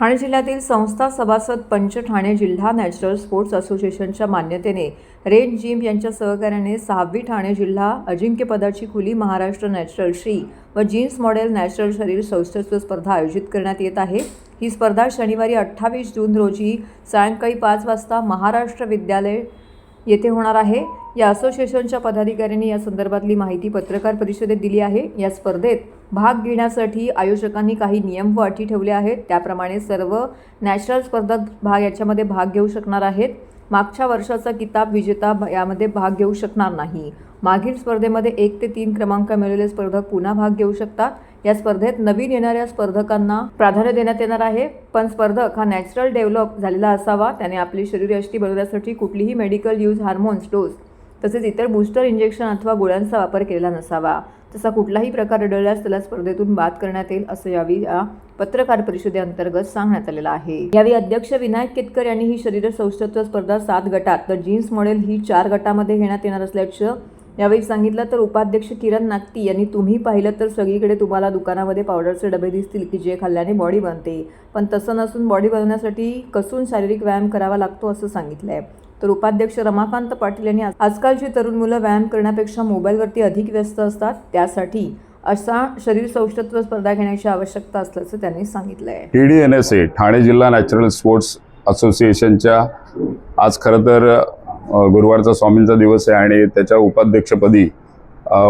ठाणे जिल्ह्यातील संस्था सभासद पंच ठाणे जिल्हा नॅचरल स्पोर्ट्स असोसिएशनच्या मान्यतेने रेन जिम यांच्या सहकार्याने सहावी ठाणे जिल्हा अजिंक्यपदाची खुली महाराष्ट्र नॅचरल श्री व जीन्स मॉडेल नॅचरल शरीर सौष्ठव स्पर्धा आयोजित करण्यात येत आहे. ही स्पर्धा शनिवारी अठ्ठावीस जून रोजी सायंकाळी पाच वाजता महाराष्ट्र विद्यालय येथे होणार आहे. या असोसिएशनच्या पदाधिकाऱ्यांनी या संदर्भातली माहिती पत्रकार परिषदेत दिली आहे. या स्पर्धेत भाग घेण्यासाठी आयोजकांनी काही नियम व अटी ठेवल्या आहेत. त्याप्रमाणे सर्व नॅशनल स्पर्धक भाग याच्यामध्ये भाग घेऊ शकणार आहेत. मागच्या वर्षाचा किताब विजेता भ- यामध्ये भाग घेऊ शकणार नाही. मागील स्पर्धेमध्ये एक ते तीन क्रमांक मिळालेले स्पर्धक पुन्हा भाग घेऊ शकतात. या स्पर्धेत नवीन येणाऱ्या स्पर्धकांना प्राधान्य देण्यात येणार आहे. पण स्पर्धक हा नॅचरल डेव्हलप झालेला असावा. त्याने आपली शरीरयष्टी बनवण्यासाठी कुठलीही मेडिकल यूज हार्मोन्स डोस तसेच इतर बूस्टर इंजेक्शन अथवा गोळ्यांचा वापर केलेला नसावा. तसा कुठलाही प्रकार आढळल्यास त्याला स्पर्धेतून बाद करण्यात येईल असं यावेळी या पत्रकार परिषदेअंतर्गत सांगण्यात आलेलं आहे. यावेळी अध्यक्ष विनायक केतकर यांनी ही शरीर सौष्ठत्व स्पर्धा सात गटात तर जीन्स मॉडेल ही चार गटामध्ये घेण्यात येणार असल्याचं यावेळी सांगितलं. तर उपाध्यक्ष किरण नागती यांनी तुम्ही पाहिलं तर सगळीकडे तुम्हाला दुकानामध्ये पावडरचे डबे दिसतील की जे खाल्ल्याने बॉडी बनते. पण तसं नसून बॉडी बनवण्यासाठी कसून शारीरिक व्यायाम करावा लागतो असं सांगितलं आहे तर उपाध्यक्ष रमाकांत पाटील यांनी आजकालची तरुण मुलं व्यायाम करण्यापेक्षा मोबाईलवरती अधिक व्यस्त असतात. त्यासाठी असा शरीर सौष्ठत्व स्पर्धा घेण्याची आवश्यकता असल्याचं त्यांनी सांगितलं आहे T D N S A Thane जिल्हा नॅचरल स्पोर्ट्स असोसिएशनच्या आज खरं तर गुरुवारचा स्वामींचा दिवस आहे आणि त्याच्या उपाध्यक्षपदी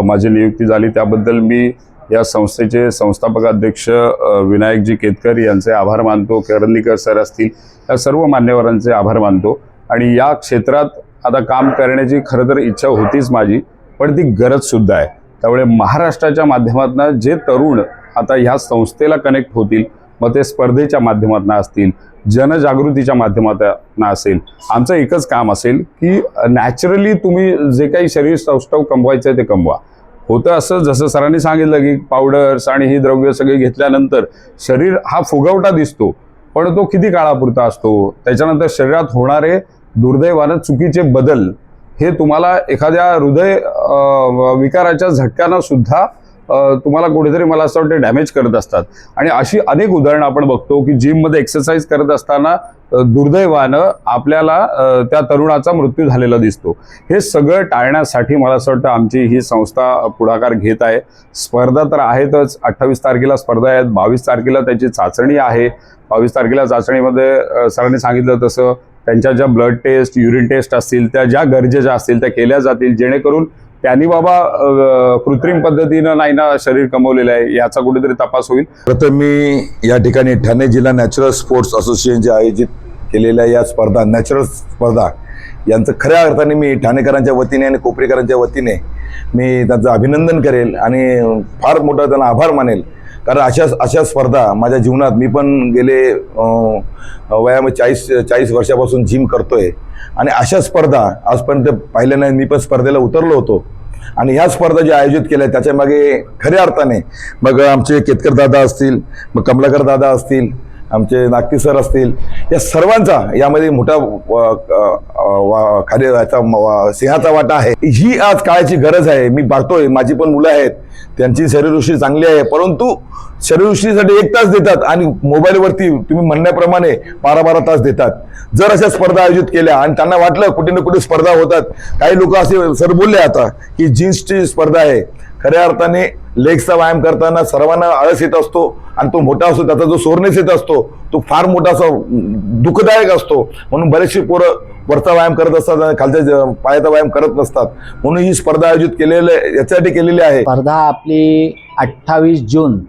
माझी नियुक्ती झाली. त्याबद्दल मी या संस्थेचे संस्थापक अध्यक्ष विनायकजी केतकर यांचे आभार मानतो. करंदीकर सर असतील या सर्व मान्यवरांचे आभार मानतो. आणि या क्षेत्रात आता काम करण्याची खरं तर इच्छा होतीच माझी पण ती गरजसुद्धा आहे. त्यामुळे महाराष्ट्राच्या माध्यमातून जे तरुण आता ह्या संस्थेला कनेक्ट होतील मग ते स्पर्धेच्या माध्यमातून असतील जनजागृतीच्या माध्यमातून असेल आमचं एकच काम असेल की नॅचरली तुम्ही जे काही शरीर सौष्ठव कमवायचं आहे ते कमवा. होतं असं जसं सरांनी सांगितलं की पावडर्स आणि ही द्रव्य सगळे घेतल्यानंतर शरीर हा फुगवटा दिसतो पण तो किती काळापुरता असतो त्याच्यानंतर शरीरात होणारे दुर्दैवानं चुकीचे बदल हे तुम्हाला एखाद्या हृदय विकाराच्या झटक्यानं सुद्धा तुम्हाला कुठेतरी मला असं वाटतं डॅमेज करत असतात. आणि अशी अनेक उदाहरणं आपण बघतो की जिममध्ये एक्सरसाइज करत असताना दुर्दैवानं आपल्याला त्या तरुणाचा मृत्यू झालेला दिसतो. हे सगळं टाळण्यासाठी मला असं वाटतं आमची ही संस्था पुढाकार घेत आहे. स्पर्धा तर आहेतच. अठ्ठावीस तारखेला स्पर्धा आहेत. बावीस तारखेला त्याची चाचणी आहे. बावीस तारखेला चाचणीमध्ये सरांनी सांगितलं तसं. त्यांच्या ज्या ब्लड टेस्ट युरिन टेस्ट असतील त्या ज्या गरजेच्या असतील त्या केल्या जातील जेणेकरून त्यांनी बाबा कृत्रिम पद्धतीनं नाही ना शरीर कमवलेलं आहे याचा कुठेतरी तपास होईल. प्रथम मी या ठिकाणी ठाणे जिल्हा नॅचरल स्पोर्ट्स असोसिएशनचे आयोजित केलेल्या या स्पर्धा नॅचरल स्पर्धा यांचं खऱ्या अर्थाने मी ठाणेकरांच्या वतीने आणि कोपरेकरांच्या वतीने मी त्यांचं अभिनंदन करेल आणि फार मोठा त्यांना आभार मानेल. कारण अशा अशा स्पर्धा माझ्या जीवनात मी पण गेले वयामध्ये वयाम चाळीस चाळीस वर्षापासून जिम करतोय. आणि अशा स्पर्धा आजपर्यंत पाहिल्या नाही मी पण स्पर्धेला उतरलो होतो. आणि ह्या स्पर्धा ज्या आयोजित केल्या त्याच्यामागे खऱ्या अर्थाने मग आमचे केतकर दादा असतील मग कमलाकर दादा असतील आमचे नागती सर असतील या सर्वांचा यामध्ये मोठा व- वा- याचा सिंहाचा वाटा आहे. ही आज काळाची गरज आहे. मी पाहतोय माझी पण मुलं आहेत. त्यांची शरीरदृष्टी चांगली आहे. परंतु शरीरदृष्टीसाठी एक तास देतात आणि मोबाईलवरती तुम्ही म्हणण्याप्रमाणे बारा बारा तास देतात. जर अशा स्पर्धा आयोजित केल्या आणि त्यांना वाटलं कुठे ना कुठे स्पर्धा होतात काही लोक असे सर बोलले आता की जीन्सची स्पर्धा आहे. खऱ्या अर्थाने लेग्सचा व्यायाम करताना सर्वांना आळस येत असतो आणि तो मोठा असतो त्याचा जो सोरनेस येत असतो तो फार मोठा असा दुःखदायक असतो. म्हणून बरेचसे पोरं वरचा व्यायाम करत असतात आणि खालच्या पायाचा व्यायाम करत नसतात. म्हणून ही स्पर्धा आयोजित केलेली याच्यासाठी केलेली आहे. स्पर्धा आपली अठ्ठावीस जून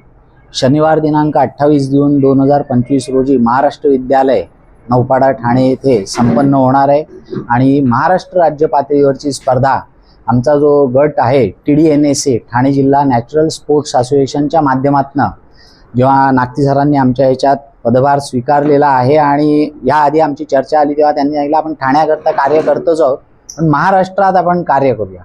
शनिवार दिनांक अठ्ठावीस जून दोन हजार पंचवीस रोजी महाराष्ट्र विद्यालय नौपाडा ठाणे येथे संपन्न होणार आहे. आणि महाराष्ट्र राज्य पातळीवरची स्पर्धा आमचा जो गट आहे T D N S A Thane जिल्हा नॅचरल स्पोर्ट्स असोसिएशनच्या माध्यमातून जेव्हा नागती सरांनी आमच्या याच्यात पदभार स्वीकारलेला आहे आणि याआधी आमची चर्चा आली तेव्हा त्यांनी सांगितलं आपण ठाण्याकरता कार्य करतोच आहोत पण महाराष्ट्रात आपण कार्य करूया.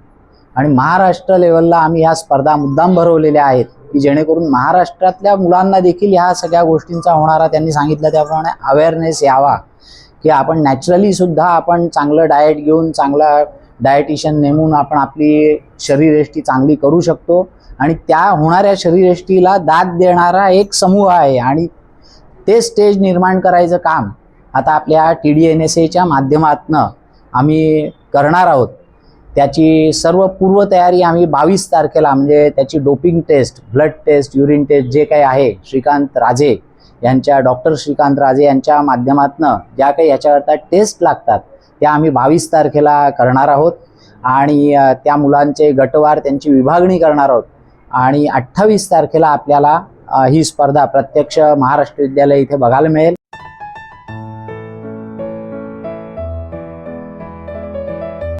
आणि महाराष्ट्र लेवलला आम्ही ह्या स्पर्धा मुद्दाम भरवलेल्या आहेत की जेणेकरून महाराष्ट्रातल्या मुलांना देखील ह्या सगळ्या गोष्टींचा होणारा त्यांनी सांगितलं त्याप्रमाणे अवेअरनेस यावा की आपण नॅचरली सुद्धा आपण चांगलं डाएट घेऊन चांगला डायटिशियन नेमून आपण आपली शरीरयष्टी चांगली करू शकतो. आणि त्या होणाऱ्या शरीरयष्टीला दाद देणारा एक समूह आहे आणि ते स्टेज निर्माण करायचं काम आता आपल्या टी डी एन एस एच्या माध्यमातनं आम्ही करणार आहोत. त्याची सर्व पूर्वतयारी आम्ही बावीस तारखेला म्हणजे त्याची doping test blood test urine test जे काही आहे श्रीकांत राजे यांच्या डॉक्टर श्रीकांत राजे यांच्या माध्यमातनं ज्या काही याच्याकरता टेस्ट लागतात त्या आम्ही बावीस तारखेला करणार आहोत. आणि त्या मुलांचे गटवार त्यांची विभागणी करणार आहोत. आणि अठ्ठावीस तारखेला आपल्याला ही स्पर्धा प्रत्यक्ष महाराष्ट्र विद्यालय इथे बघायला मिळेल.